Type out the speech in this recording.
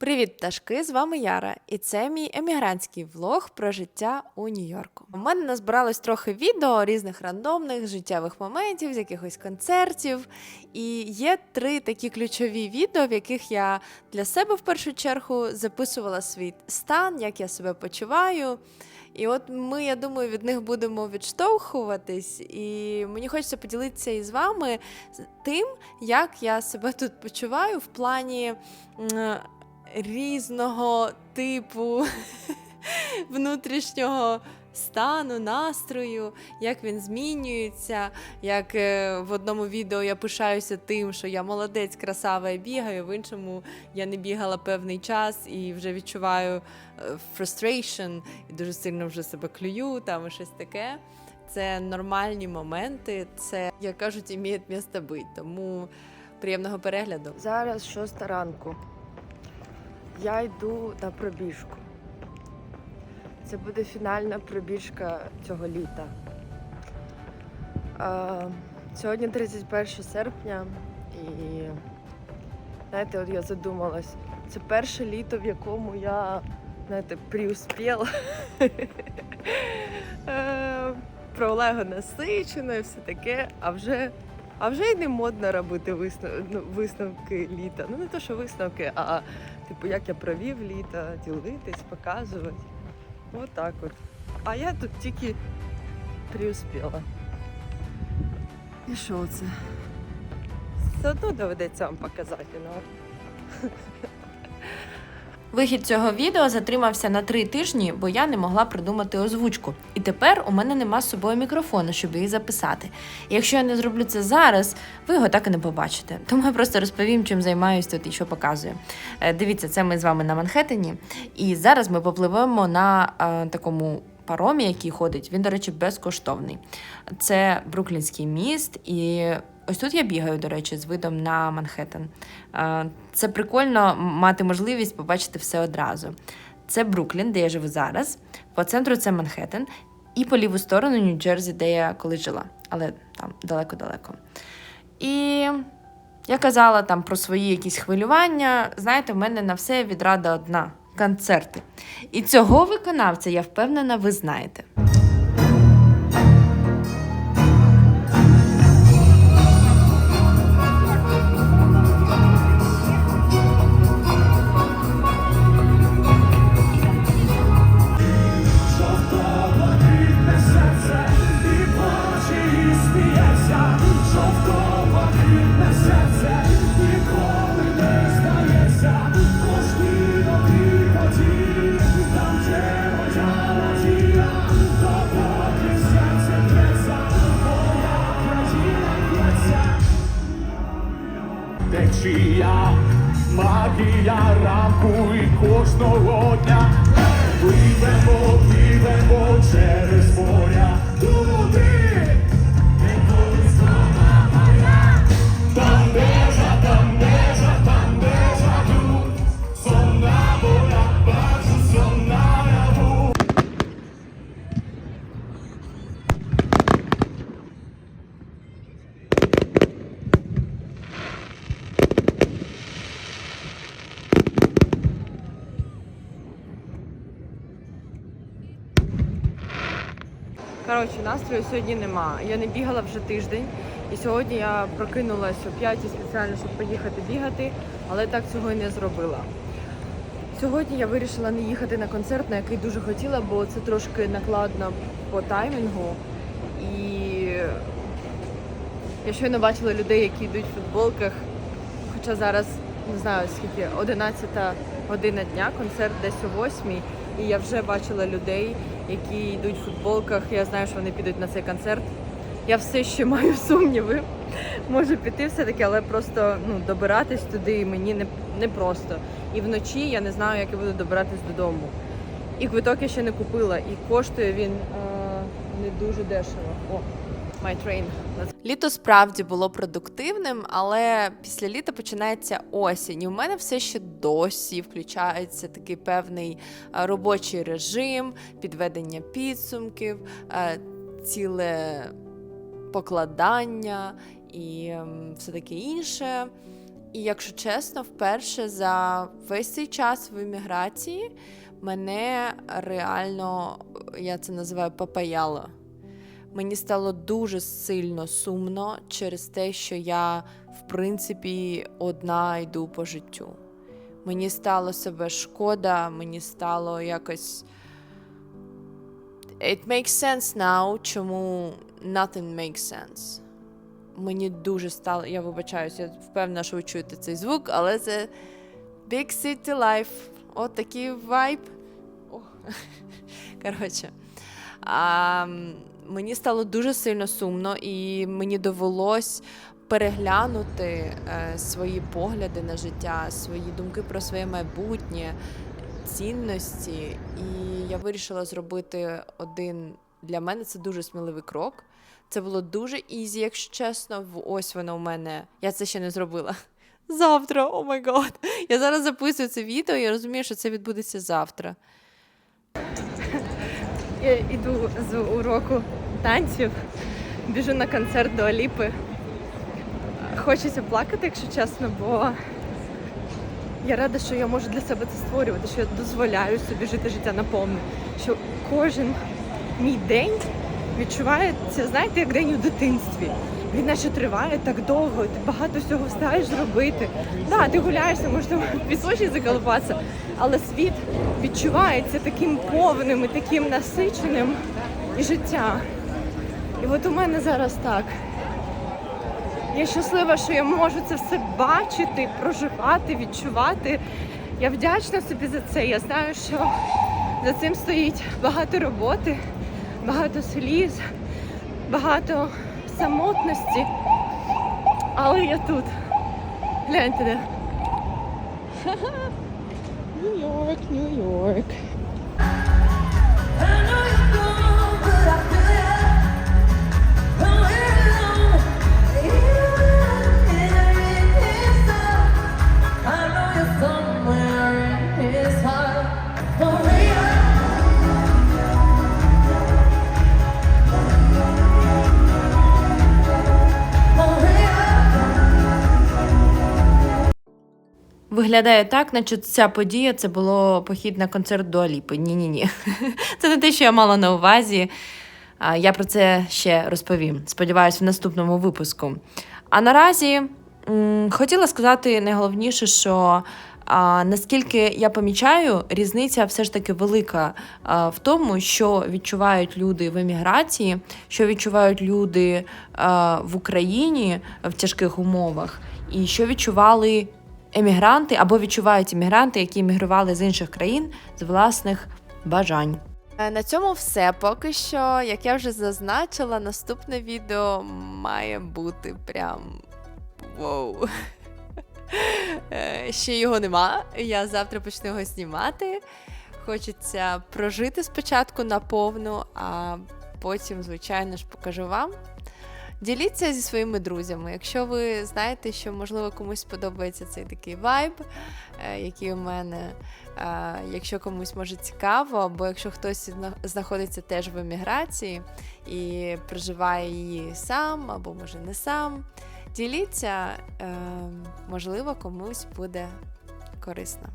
Привіт, пташки! З вами Яра, і це мій емігрантський влог про життя у Нью-Йорку. У мене назбиралось трохи відео різних рандомних життєвих моментів, з якихось концертів. І є три такі ключові відео, в яких я для себе в першу чергу записувала свій стан, як я себе почуваю. І от ми, я думаю, від них будемо відштовхуватись, і мені хочеться поділитися із вами тим, як я себе тут почуваю в плані різного типу внутрішнього стану, настрою, як він змінюється. Як е, в одному відео я пишаюся тим, що я молодець, красава і бігаю, в іншому я не бігала певний час і вже відчуваю е, frustration, і дуже сильно вже себе клюю там і щось таке. Це нормальні моменти, це, як кажуть, іміє місце бути. Тому приємного перегляду. Зараз шоста ранку. Я йду на пробіжку. Це буде фінальна пробіжка цього літа. Сьогодні 31 серпня, і знаєте, от я задумалась, це перше літо, в якому я, знаєте, преуспіла. Е, Провела його насичено і все таке, а вже а вже й не модно робити ну, висновки літа. Ну не то, що висновки, а типу, як я провів літо, ділитись, показувати. От так от. А я тут тільки приуспіла. І що це? Все одно доведеться вам показати. Ну. Вихід цього відео затримався на три тижні, бо я не могла придумати озвучку. І тепер у мене нема з собою мікрофону, щоб її записати. І якщо я не зроблю це зараз, ви його так і не побачите. Тому я просто розповім, чим займаюсь тут і що показую. Е, Дивіться, це ми з вами на Манхеттені, і зараз ми попливемо на е, такому. Паромі, який ходить, він, до речі, безкоштовний. Це Бруклінський міст, і ось тут я бігаю, до речі, з видом на Манхеттен. Е, Це прикольно мати можливість побачити все одразу. Це Бруклін, де я живу зараз. По центру це Манхеттен, і по ліву сторону Нью-Джерсі, де я колись жила, але там далеко-далеко. І я казала там про свої якісь хвилювання. Знаєте, в мене на все відрада одна концерти. І цього виконавця, я впевнена, ви знаєте. І Коротше, настрою сьогодні нема. Я не бігала вже тиждень. І сьогодні я прокинулась о 5 спеціально, щоб поїхати бігати, але так цього і не зробила. Сьогодні я вирішила не їхати на концерт, на який дуже хотіла, бо це трошки накладно по таймінгу. І я щойно бачила людей, які йдуть в футболках. Хоча зараз не знаю скільки, 11 година дня, концерт десь о 8 і я вже бачила людей, які йдуть в футболках. Я знаю, що вони підуть на цей концерт. Я все ще маю сумніви. Можу піти все-таки, але просто ну, добиратись туди мені не, не просто. І вночі я не знаю, як я буду добиратись додому. І квиток я ще не купила, і коштує він е, не дуже дешево. О, my train. Літо справді було продуктивним, але після літа починається осінь. І у мене все ще досі включається такий певний е, робочий режим, підведення підсумків, е, ціле покладання і все таке інше. І якщо чесно, вперше за весь цей час в еміграції мене реально, я це називаю папаяло. Мені стало дуже сильно сумно через те, що я, в принципі, одна йду по життю. Мені стало себе шкода, мені стало якось. It makes sense now, чому nothing makes sense. Мені дуже стало. Я вибачаюся, я впевнена, що ви чуєте цей звук, але це Big City Life. От такий вайб. Коротше. М, мені стало дуже сильно сумно, і мені довелось переглянути е, свої погляди на життя, свої думки про своє майбутнє, цінності. І я вирішила зробити один для мене це дуже сміливий крок. Це було дуже ізі, якщо чесно. Ось воно у мене. Я це ще не зробила. Завтра, о май гад. Я зараз записую це відео і розумію, що це відбудеться завтра. Я йду з уроку танців, біжу на концерт до Аліпи. Хочеться плакати, якщо чесно, бо я рада, що я можу для себе це створювати, що я дозволяю собі жити життя наповну. Що кожен мій день відчувається, знаєте, як день у дитинстві. Він наче триває так довго, ти багато всього встигаєш зробити. Да, ти гуляєшся, може пісочі заколупатися, але світ відчувається таким повним і таким насиченим і життя. І от у мене зараз так. Я щаслива, що я можу це все бачити, проживати, відчувати. Я вдячна собі за це. Я знаю, що за цим стоїть багато роботи, багато сліз, багато самотності. Але я тут. Гляньте де. Нью-Йорк, Нью-Йорк. Виглядає так, наче ця подія це було похід на концерт до Аліпи. Ні-ні-ні. Це не те, що я мала на увазі. Я про це ще розповім. Сподіваюсь, в наступному випуску. А наразі хотіла сказати найголовніше, що а, наскільки я помічаю, різниця все ж таки велика а, в тому, що відчувають люди в еміграції, що відчувають люди а, в Україні в тяжких умовах, і що відчували емігранти або відчувають емігранти, які емігрували з інших країн з власних бажань. Е, На цьому все. Поки що, як я вже зазначила, наступне відео має бути прям воу. Е, Ще його нема. Я завтра почну його знімати. Хочеться прожити спочатку наповну, а потім, звичайно ж, покажу вам. Діліться зі своїми друзями. Якщо ви знаєте, що можливо комусь сподобається цей такий вайб, е, який у мене. Е, Якщо комусь може цікаво, або якщо хтось знаходиться теж в еміграції і проживає її сам, або може не сам, діліться, е, можливо, комусь буде корисно.